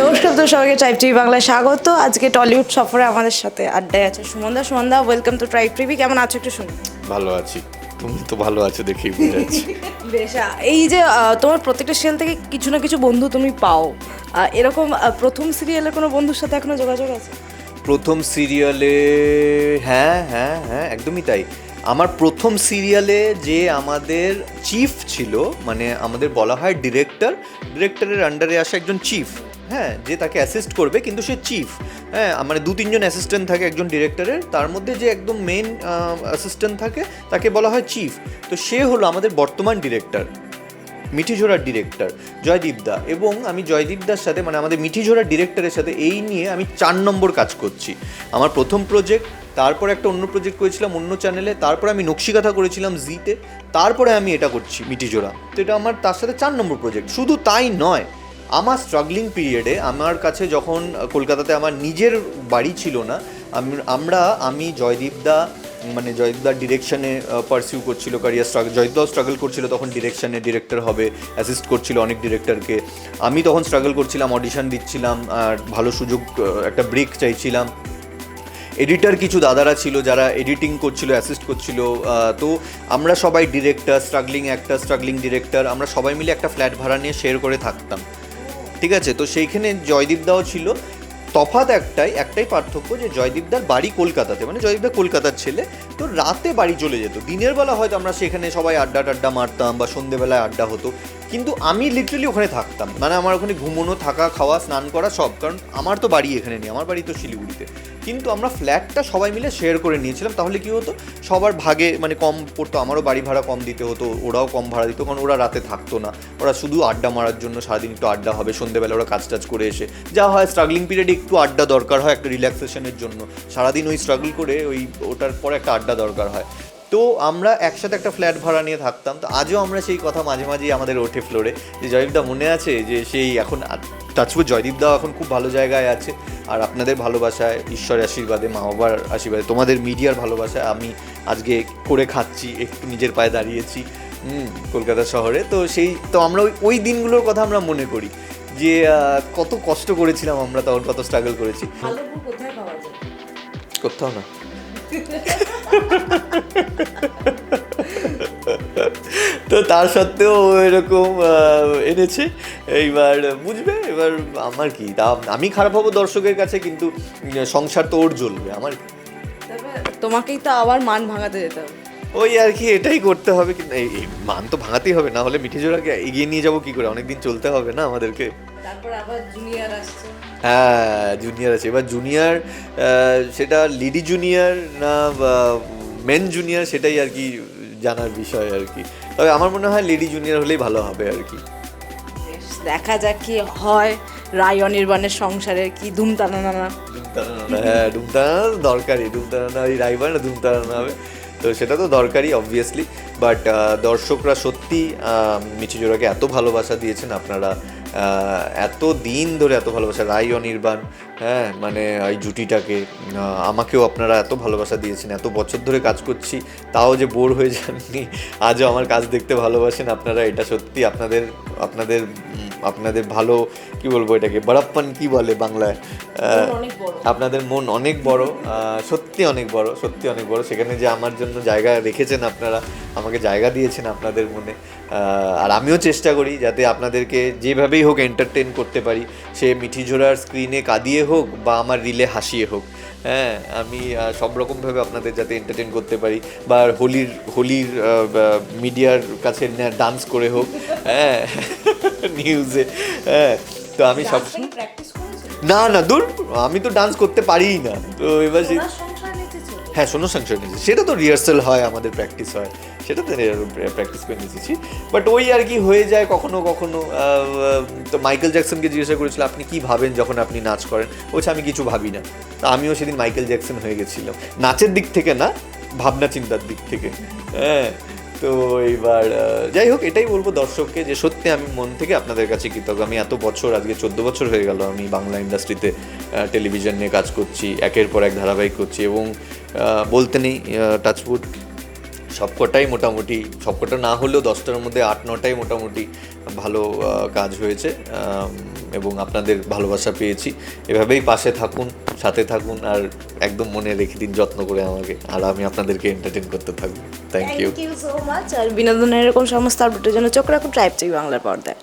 নমস্কার তো সবাইকে ট্রাইব টিভি বাংলায় স্বাগত। আজকে টলিউড সফরে আমাদের সাথে আড্ডায় আছে সুমনদা। সুমনদা ওয়েলকাম টু ট্রাইব টিভি কেমন আছো একটু শুনি? ভালো আছি। তুমি তো ভালো আছো দেখেই বুঝে যাচ্ছি। বেশ এই যে তোমার প্রত্যেকটা সিরিয়াল থেকে কিছু না কিছু বন্ধু তুমি পাও। এরকম প্রথম সিরিয়ালের কোনো বন্ধুর সাথে এখনও যোগাযোগ আছে? প্রথম সিরিয়ালে হ্যাঁ হ্যাঁ হ্যাঁ একদমই তাই। আমার প্রথম সিরিয়ালে যে আমাদের চিফ ছিল মানে আমাদের বলা হয় ডিরেক্টর ডিরেক্টরের আন্ডারে আসা একজন চিফ হ্যাঁ যে তাকে অ্যাসিস্ট করবে, কিন্তু সে চিফ হ্যাঁ মানে দু তিনজন অ্যাসিস্ট্যান্ট থাকে একজন ডিরেক্টরের তার মধ্যে যে একদম মেন অ্যাসিস্ট্যান্ট থাকে, তাকে বলা হয় চিফ তো সে হলো আমাদের বর্তমান ডিরেক্টর মিঠিঝোড়ার ডিরেক্টর জয়দীপ দা। এবং আমি জয়দীপ দার সাথে মানে আমাদের মিঠিঝোড়ার ডিরেক্টরের সাথে, এই নিয়ে আমি চার নম্বর কাজ করছি। আমার প্রথম প্রজেক্ট তারপর একটা অন্য প্রজেক্ট করেছিলাম অন্য চ্যানেলে তারপরে আমি নকশিকাথা করেছিলাম জিতে তারপরে আমি এটা করছি মিটিজোড়া তো এটা আমার, তার সাথে চার নম্বর প্রজেক্ট শুধু তাই নয় আমার স্ট্রাগলিং পিরিয়ডে আমার কাছে যখন কলকাতাতে আমার নিজের বাড়ি ছিল না আমরা, আমি, জয়দীপ দা মানে জয়দীপদার ডিরেকশনে পারসিউ করছিল কারিয়ার স্ট্রাগল জয়দীপদাও স্ট্রাগল করছিল তখন ডিরেকশনে ডিরেক্টর হবে অ্যাসিস্ট করছিল অনেক ডিরেক্টরকে আমি তখন স্ট্রাগল করছিলাম অডিশন দিচ্ছিলাম, আর ভালো সুযোগ একটা ব্রেক চাইছিলাম। এডিটার কিছু দাদারা ছিল যারা এডিটিং করছিল অ্যাসিস্ট করছিল তো আমরা সবাই director struggling actor struggling director আমরা সবাই মিলে একটা ফ্ল্যাট ভাড়া নিয়ে শেয়ার করে থাকতাম। ঠিক আছে? তো সেইখানে জয়দীপদাও ছিল। তফাৎ একটাই একটাই পার্থক্য যে জয়দীপদার বাড়ি কলকাতাতে মানে জয়দীপদা কলকাতার ছেলে। তো রাতে বাড়ি চলে যেত। দিনের বেলা হয়তো আমরা সেখানে সবাই আড্ডা টাড্ডা মারতাম বা সন্ধেবেলায় আড্ডা হতো। কিন্তু আমি লিটারালি ওখানে থাকতাম। মানে আমার ওখানে ঘুমোনো, থাকা, খাওয়া, স্নান করা সব, কারণ আমার তো বাড়ি এখানে নেই, আমার বাড়ি তো শিলিগুড়িতে। কিন্তু আমরা ফ্ল্যাটটা সবাই মিলে শেয়ার করে নিয়েছিলাম, তাহলে কি হতো? সবার ভাগে মানে কম পড়তো, আমারও বাড়ি ভাড়া কম দিতে হতো, ওরাও কম ভাড়া দিত, কারণ ওরা রাতে থাকতো না। ওরা শুধু আড্ডা মারার জন্য সারাদিন একটু আড্ডা হবে সন্ধ্যেবেলা ওরা কাজ টাজ করে এসে। যা হয় স্ট্রাগলিং পিরিয়ডে একটু আড্ডা দরকার হয়, একটা রিল্যাক্সেশনের জন্য। সারাদিন ওই স্ট্রাগল করে ওই ওটার পরে একটা আড্ডা দরকার হয়। তো আমরা একসাথে একটা ফ্ল্যাট ভাড়া নিয়ে থাকতাম তো আজও আমরা সেই কথা মাঝে মাঝেই আমাদের ওঠে ফ্লোরে। যে জয়দীপদা মনে আছে যে সেই এখন টাচপুর জয়দীপদাও এখন খুব ভালো জায়গায় আছে আর আপনাদের ভালোবাসায় ঈশ্বরের আশীর্বাদে মা বাবার আশীর্বাদে তোমাদের মিডিয়ার ভালোবাসায় আমি আজকে করে খাচ্ছি একটু নিজের পায়ে দাঁড়িয়েছি হুম, কলকাতা শহরে। তো সেই তো আমরা ওই ওই দিনগুলোর কথা আমরা মনে করি যে কত কষ্ট করেছিলাম আমরা তখন কত স্ট্রাগল করেছি। কোথাও না। তো তার সত্ত্বেও এরকম এনেছে। এইবার বুঝবে এবার আমার কি? তা আমি খারাপ হব দর্শকের কাছে কিন্তু সংসার তো ওর জ্বলবে আমার কি? তোমাকেই তো আবার মান ভাঙাতে যেতে হবে। ওই আর কি এটাই করতে হবে কিন্তু এই এই মান তো ভাঙাতেই হবে না হলে মিঠি জোড়াকে এগিয়ে নিয়ে যাব কি করে? অনেকদিন চলতে হবে না আমাদেরকে। তারপর আবার জুনিয়র আসছে। হ্যাঁ জুনিয়র আছে। এবার জুনিয়র সেটা লিডি জুনিয়র না মেন জুনিয়র সেটাই আর কি জানার বিষয় আর কি। তবে আমার মনে হয় লেডি জুনিয়র হলেই ভালো হবে আর কি। দেখা যাক কি হয়। রায় অনির্বাণের সংসারে কি ধুম টানানা ধুমতারানা হ্যাঁ ধুমতারানা দরকারি ধুমতারানা ওই রাইবার না ধুমতারানা হবে। তো সেটা তো দরকারি অবভিয়াসলি বাট দর্শকরা সত্যি আহ, মিঠি জোড়াকে এত ভালোবাসা দিয়েছেন আপনারা এত দিন ধরে এত ভালোবাসা। রাই অনির্বাণ হ্যাঁ মানে এই জুটিটাকে আমাকেও আপনারা এত ভালোবাসা দিয়েছেন এত বছর ধরে কাজ করছি তাও যে বোর হয়ে যাননি আজও আমার কাজ দেখতে ভালোবাসেন আপনারা এটা সত্যি আপনাদের আপনাদের আপনাদের ভালো কি বলব এটাকে বড়াপ্পান কি বলে বাংলায়? আপনাদের মন অনেক বড় সত্যি অনেক বড় সত্যি অনেক বড় সেখানে যে আমার জন্য জায়গা রেখেছেন আপনারা আমাকে জায়গা দিয়েছেন আপনাদের মনে আর আমিও চেষ্টা করি যাতে আপনাদেরকে যেভাবেই হোক এন্টারটেন করতে পারি সে মিঠি ঝোড়ার স্ক্রিনে কাঁদিয়ে হোক বা আমার রিলে হাসিয়ে হোক হ্যাঁ আমি সব রকমভাবে আপনাদের যাতে এন্টারটেন করতে পারি বা হোলির হোলির মিডিয়ার কাছে ডান্স করে হোক হ্যাঁ নিউজে হ্যাঁ তো আমি সব না না দূর আমি তো ডান্স করতে পারিই না তো এবার সেই হ্যাঁ শোনো সংসার নিয়েছি সেটা তো রিহার্সাল হয়, আমাদের প্র্যাকটিস হয়। সেটা তো প্র্যাকটিস করে নিয়েছি বাট ওই আর কি হয়ে যায় কখনো কখনো তো মাইকেল জ্যাকসনকে জিজ্ঞাসা করেছিল, আপনি কি ভাবেন যখন আপনি নাচ করেন? বলছে, আমি কিছু ভাবি না। তো আমিও সেদিন মাইকেল জ্যাকসন হয়ে গেছিলাম। নাচের দিক থেকে না, ভাবনা চিন্তার দিক থেকে। হ্যাঁ তো এইবার যাই হোক, এটাই বলব দর্শককে যে সত্যি আমি মন থেকে আপনাদের কাছে কৃতজ্ঞ। আমি এত বছর, আজকে চোদ্দ বছর হয়ে গেল আমি বাংলা ইন্ডাস্ট্রিতে টেলিভিশন নিয়ে কাজ করছি, একের পর এক ধারাবাহিক করছি এবং বলতে নেই টাচফুড সবকটাই মোটামুটি, সবকটা না হলেও দশটার মধ্যে আট, নটাই মোটামুটি ভালো কাজ হয়েছে এবং আপনাদের ভালোবাসা পেয়েছি। এভাবেই পাশে থাকুন, সাথে থাকুন, আর একদম মনে রেখে দিন যত্ন করে আমাকে, আর আমি আপনাদেরকে এন্টারটেন করতে থাকব। Thank you thank you so much আর বিনোদনের এরকম সমস্ত আপডেটের জন্য চোখ রাখুন ট্রাইব চাই বাংলার পর্দায়।